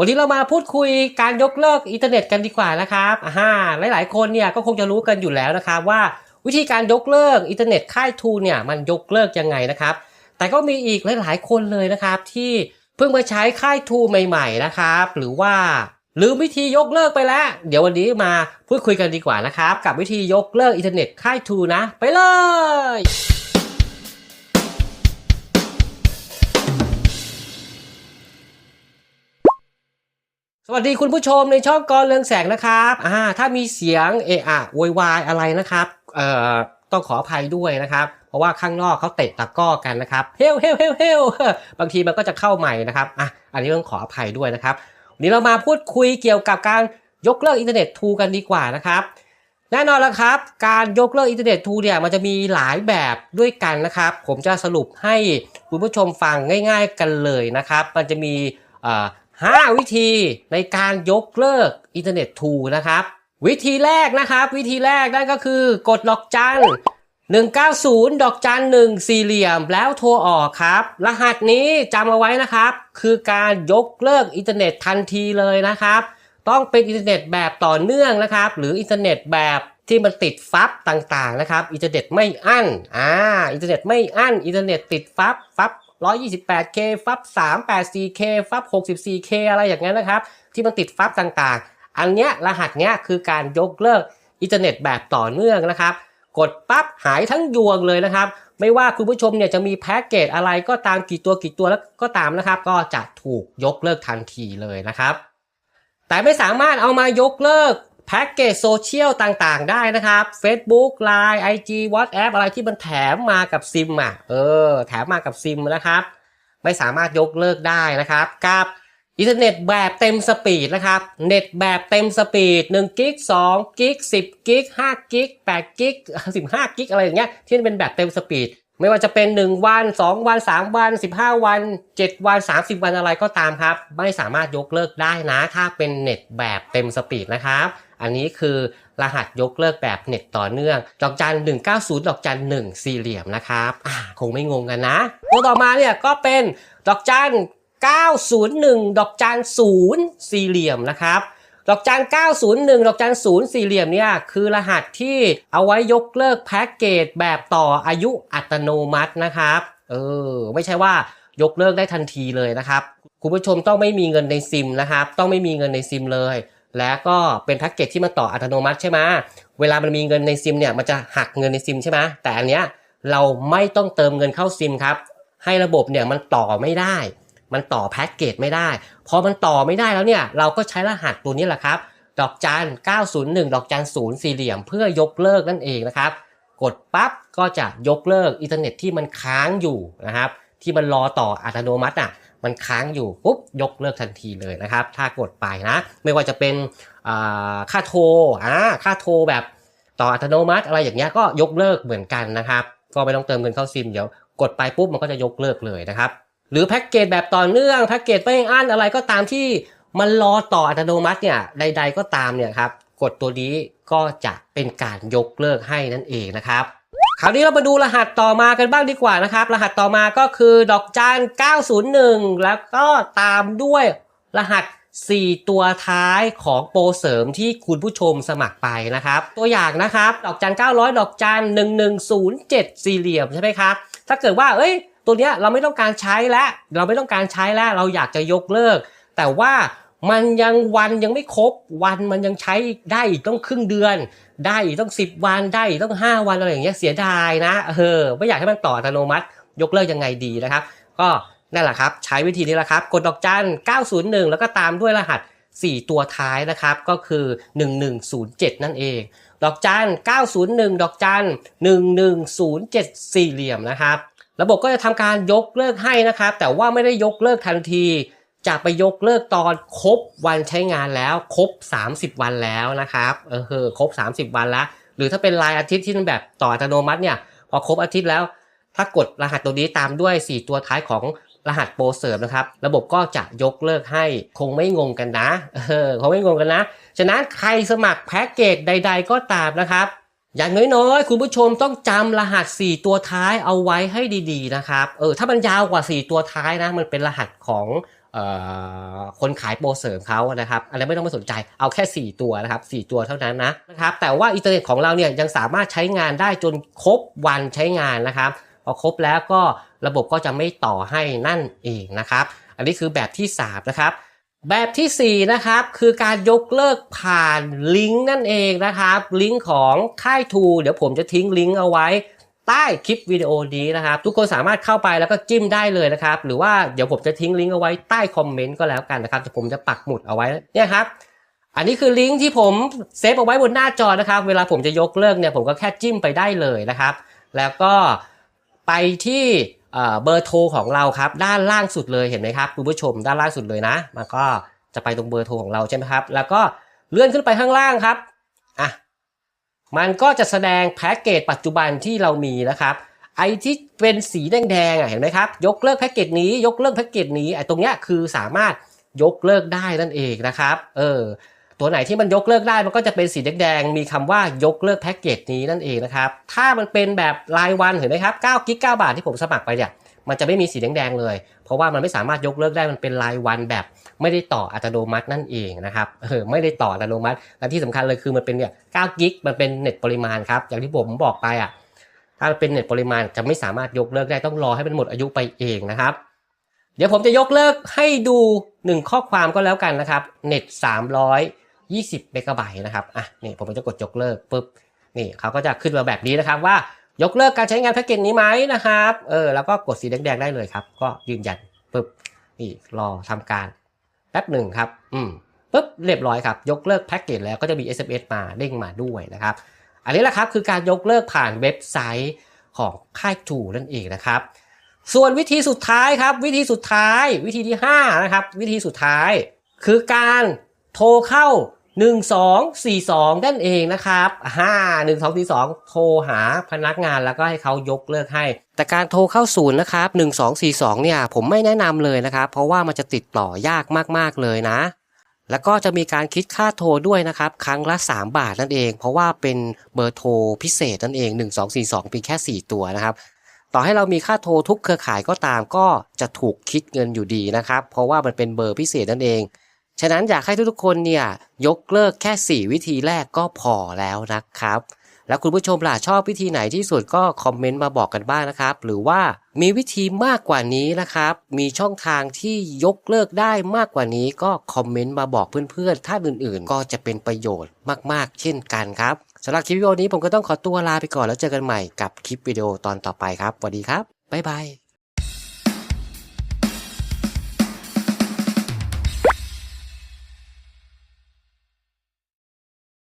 วันนี้เรามาพูดคุยการยกเลิกอินเทอร์เน็ตกันดีกว่านะครับอ่าหลาย ๆ คนเนี่ยก็คงจะรู้กันอยู่แล้วนะครับว่าวิธีการยกเลิกอินเทอร์เน็ตค่ายทูเนี่ยมันยกเลิกยังไงนะครับ แต่ก็มีอีกหลาย ๆ คนเลยนะครับที่เพิ่งมาใช้ค่ายทูใหม่ ๆ นะครับ หรือว่าลืมวิธียกเลิกไปแล้ว เดี๋ยววันนี้มาพูดคุยกันดีกว่านะครับ กับวิธียกเลิกอินเทอร์เน็ตค่ายทูนะ ไปเลย สวัสดีคุณผู้ชมในช่องกรเรืองแสงนะครับอ่าถ้ามีเสียงเอะอะโวยวายอะไรนะครับเอ่อต้องขออภัยด้วยนะครับ เพราะว่าข้างนอกเขาเตะตะก้อกันนะครับเฮลเฮลเฮลเฮลบางทีมันก็จะเข้าใหม่นะครับอะอันนี้ต้องขออภัยด้วยนะครับวันนี้เรามาพูดคุยเกี่ยวกับการยกเลิกอินเทอร์เน็ตทูกันดีกว่านะครับ แน่นอนแล้วครับ การยกเลิกอินเทอร์เน็ตทูเนี่ยมันจะมีหลายแบบด้วยกันนะครับ ผมจะสรุปให้คุณผู้ชมฟังง่าย ๆ กันเลยนะครับ มันจะมี เอ่อห้าวิธีในการยกเลิกอินเทอร์เน็ตทูนะครับ วิธีแรกนะครับ วิธีแรกนั่นก็คือกดดอกจัน190 ดอกจันหนึ่งสี่เหลี่ยมแล้วโทรออกครับ รหัสนี้จำเอาไว้นะครับ คือการยกเลิกอินเทอร์เน็ตทันทีเลยนะครับ ต้องเป็นอินเทอร์เน็ตแบบต่อเนื่องนะครับ หรืออินเทอร์เน็ตแบบที่มันติดฟับต่างๆนะครับ อินเทอร์เน็ตไม่อั้น อ่า อินเทอร์เน็ตไม่อั้น อินเทอร์เน็ตติดฟับ ฟับ 128K ฟับ 384K ฟับ 64K อะไรอย่างเงี้ยนะครับ ที่มันติดฟับต่างๆ อันเนี้ยรหัสเนี้ยคือการยกเลิกอินเทอร์เน็ตแบบต่อเนื่องนะครับ กดปั๊บหายทั้งยวงเลยนะครับ ไม่ว่าคุณผู้ชมเนี่ยจะมีแพ็กเกจอะไรก็ตามกี่ตัวกี่ตัวแล้วก็ตามนะครับ ก็จะถูกยกเลิกทันทีเลยนะครับ แต่ไม่สามารถเอามายกเลิก แพ็กเกจโซเชียลต่างๆ ได้นะครับ Facebook Line IG WhatsApp อะไรที่มันแถมมากับซิมอะ เออ แถมมากับซิมนะครับ ไม่สามารถยกเลิกได้นะครับ กับอินเทอร์เน็ตแบบเต็มสปีดนะครับ เน็ตแบบเต็มสปีด1กิก2กิก10กิก5กิก8กิก15กิกอะไรอย่างเงี้ย ที่เป็นแบบเต็มสปีด ไม่ว่าจะเป็น 1 วัน 2 วัน 3 วัน 15 วัน 7 วัน 30 วันอะไรก็ตามครับ ไม่สามารถยกเลิกได้นะ ถ้าเป็นเน็ตแบบเต็มสปีดนะครับ อันนี้คือรหัสยกเลิกแบบเน็ตต่อเนื่อง ดอกจัน 190 ดอกจัน 1 สี่เหลี่ยมนะครับอ่าคงไม่งงกันนะ ตัวต่อมาเนี่ยก็เป็นดอกจัน 901 ดอกจัน 0 สี่เหลี่ยมนะครับ ดอกจัน 901 ดอกจัน 0 สี่เหลี่ยมเนี่ยคือรหัสที่เอาไว้ยกเลิกแพ็กเกจแบบต่ออายุอัตโนมัตินะครับ เออ ไม่ใช่ว่ายกเลิกได้ทันทีเลยนะครับ คุณผู้ชมต้องไม่มีเงินในซิมนะครับ ต้องไม่มีเงินในซิมเลย และก็เป็นแพ็กเกจที่มันต่ออัตโนมัติใช่ไหมเวลามันมีเงินในซิมเนี่ยมันจะหักเงินในซิมใช่ไหมแต่อันเนี้ยเราไม่ต้องเติมเงินเข้าซิมครับ ให้ระบบเนี่ยมันต่อไม่ได้ มันต่อแพ็กเกจไม่ได้ พอมันต่อไม่ได้แล้วเนี่ย เราก็ใช้รหัสตัวนี้แหละครับ ดอกจัน 901 ดอกจัน0สี่เหลี่ยม เพื่อยกเลิกนั่นเองนะครับ กดปั๊บก็จะยกเลิกอินเทอร์เน็ตที่มันค้างอยู่นะครับ ที่มันรอต่ออัตโนมัติอะ มันค้างอยู่ปุ๊บยกเลิกทันทีเลยนะครับ ถ้ากดไปนะ ไม่ว่าจะเป็นค่าโทรอ่าค่าโทรแบบต่ออัตโนมัติอะไรอย่างเงี้ยก็ยกเลิกเหมือนกันนะครับ ก็ไม่ต้องเติมเงินเข้าซิมเดี๋ยวกดไปปุ๊บมันก็จะยกเลิกเลยนะครับ หรือแพ็กเกจแบบต่อเนื่องแพ็กเกจไม่อั้นอะไรก็ตามที่มันรอต่ออัตโนมัติเนี่ยใด ๆ ก็ตามเนี่ยครับกดตัวนี้ก็จะเป็นการยกเลิกให้นั่นเองนะครับคราวนี้เรามาดูรหัสต่อมากันบ้างดีกว่านะครับ รหัสต่อมาก็คือดอกจัน901 แล้วก็ตามด้วยรหัส 4 ตัวท้ายของโปรเสริมที่คุณผู้ชมสมัครไปนะครับ ตัวอย่างนะครับ ดอกจัน900 ดอกจัน1107 สี่เหลี่ยมใช่ไหมครับ ถ้าเกิดว่า เอ้ย ตัวเนี้ยเราไม่ต้องการใช้แล้วเราไม่ต้องการใช้แล้วเราอยากจะยกเลิก แต่ว่ามันยังวันยังไม่ครบวันมันยังใช้ได้อีกต้องครึ่งเดือน ได้อีกต้อง 10 วันได้อีกต้อง 5 วันอะไรอย่างเงี้ยเสียดายนะเออไม่อยากให้มันต่ออัตโนมัติ ยกเลิกยังไงดีนะครับ ก็นั่นแหละครับ ใช้วิธีนี้แหละครับ กดดอกจัน 901 แล้วก็ตามด้วยรหัส 4 ตัวท้ายนะครับ ก็คือ 1107 นั่นเอง ดอกจัน 901 ดอกจัน 1107สี่เหลี่ยมนะครับ ระบบก็จะทำการยกเลิกให้นะครับ แต่ว่าไม่ได้ยกเลิกทันที จะไปยกเลิกตอนครบวันใช้งานแล้ว ครบ 30 วันแล้วนะครับ เออเออครบ 30 วันแล้ว หรือถ้าเป็นรายอาทิตย์ที่มันแบบต่ออัตโนมัติเนี่ย พอครบอาทิตย์แล้ว ถ้ากดรหัสตัวนี้ตามด้วย 4 ตัวท้ายของรหัสโปรเสริมนะครับ ระบบก็จะยกเลิกให้คงไม่งงกันนะ เออคงไม่งงกันนะ ฉะนั้นใครสมัครแพ็กเกจใด ๆ ก็ตามนะครับ อย่างน้อยๆ คุณผู้ชมต้องจำรหัส 4 ตัวท้ายเอาไว้ให้ดีๆนะครับเออถ้ามันยาวกว่า 4 ตัวท้ายนะมันเป็นรหัสของคนขายโปรเสริมเขานะครับอันนั้นไม่ต้องไปสนใจเอาแค่ 4 ตัวนะครับ 4 ตัวเท่านั้นนะนะครับแต่ว่าอินเทอร์เน็ตของเราเนี่ยยังสามารถใช้งานได้จนครบวันใช้งานนะครับพอครบแล้วก็ระบบก็จะไม่ต่อให้นั่นเองนะครับ อันนี้คือแบบที่ 3 นะครับ แบบทีสี่ 4 นะครับ คือการยกเลิกผ่านลิงก์นั่นเองนะครับ ลิงก์ของค่ายทูเดี๋ยวผมจะทิ้งลิงก์เอาไว้ใต้คลิปวิดีโอนี้นะครับ ทุกคนสามารถเข้าไปแล้วก็จิ้มได้เลยนะครับ หรือว่าเดี๋ยวผมจะทิ้งลิงก์เอาไว้ใต้คอมเมนต์ก็แล้วกันนะครับแต่ผมจะปักหมุดเอาไว้เนี่ยครับอันนี้คือลิงก์ที่ผมเซฟเอาไว้บนหน้าจอนะครับ เวลาผมจะยกเลิกเนี่ยผมก็แค่จิ้มไปได้เลยนะครับ แล้วก็ไปที่ เบอร์โทรของเราครับด้านล่างสุดเลยเห็นไหมครับคุณผู้ชมด้านล่างสุดเลยนะ มันก็จะไปตรงเบอร์โทรของเราใช่ไหมครับ แล้วก็เลื่อนขึ้นไปข้างล่างครับอะมันก็จะแสดงแพ็กเกจปัจจุบันที่เรามีนะครับ ไอที่เป็นสีแดงๆอะเห็นไหมครับ ยกเลิกแพ็กเกจนี้ยกเลิกแพ็กเกจนี้ไอตรงเนี้ยคือสามารถยกเลิกได้นั่นเองนะครับ เออ ตัวไหนที่มันยกเลิกได้มันก็จะเป็นสีแดงๆมีคำว่ายกเลิกแพ็กเกจนี้นั่นเองนะครับ ถ้ามันเป็นแบบรายวันเห็นไหมครับ9กิก9บาทที่ผมสมัครไปเนี่ยมันจะไม่มีสีแดงๆเลย เพราะว่ามันไม่สามารถยกเลิกได้มันเป็นรายวันแบบ ไม่ได้ต่ออัตโนมัตินั่นเองนะครับเออไม่ได้ต่ออัตโนมัติและที่สำคัญเลยคือมันเป็นเนี่ย9กิกมันเป็นเน็ตปริมาณครับอย่างที่ผมบอกไปอะถ้าเป็นเน็ตปริมาณจะไม่สามารถยกเลิกได้ต้องรอให้มันหมดอายุไปเองนะครับ เดี๋ยวผมจะยกเลิกให้ดูหนึ่งข้อความก็แล้วกันนะครับเน็ต 20เมกะไบต์นะครับอะนี่ผมจะกดยกเลิกปุ๊บนี่เขาก็จะขึ้นมาแบบนี้นะครับว่ายกเลิกการใช้งานแพ็กเกจนี้ไหมนะครับเออแล้วก็กดสีแดงๆได้เลยครับ ก็ยืนยันปุ๊บนี่รอทำการแป๊บหนึ่งครับอืมปุ๊บเรียบร้อยครับ ยกเลิกแพ็กเกจแล้วก็จะมี SMS มาเด้งมาด้วยนะครับ อันนี้แหละครับคือการยกเลิกผ่านเว็บไซต์ของค่ายทูนั่นเองนะครับ ส่วนวิธีสุดท้ายครับ วิธีสุดท้าย วิธีที่5นะครับวิธีสุดท้าย คือการโทรเข้า 1242 นั่นเองนะครับ5 1242 โทรหาพนักงานแล้วก็ให้เขายกเลิกให้ แต่การโทรเข้าศูนย์นะครับ1242 เนี่ยผมไม่แนะนำเลยนะครับ เพราะว่ามันจะติดต่อยากมากๆเลยนะ แล้วก็จะมีการคิดค่าโทรด้วยนะครับ ครั้งละ 3 บาทนั่นเอง เพราะว่าเป็นเบอร์โทรพิเศษนั่นเอง 1242เพียงแค่ 4 ตัวนะครับต่อให้เรามีค่าโทรทุกเครือข่ายก็ตามก็จะถูกคิดเงินอยู่ดีนะครับ เพราะว่ามันเป็นเบอร์พิเศษนั่นเอง ฉะนั้นอยากให้ทุกๆคนเนี่ยยกเลิกแค่ 4 วิธีแรกก็พอแล้วนะครับ แล้วคุณผู้ชมล่ะชอบวิธีไหนที่สุดก็คอมเมนต์มาบอกกันบ้างนะครับ หรือว่ามีวิธีมากกว่านี้นะครับ มีช่องทางที่ยกเลิกได้มากกว่านี้ก็คอมเมนต์มาบอกเพื่อนๆท่านอื่น ๆ ก็จะเป็นประโยชน์มากๆ เช่นกันครับสำหรับคลิปวิดีโอนี้ผมก็ต้องขอตัวลาไปก่อนแล้วเจอกันใหม่กับคลิปวิดีโอตอนต่อไปครับสวัสดีครับบ๊ายบาย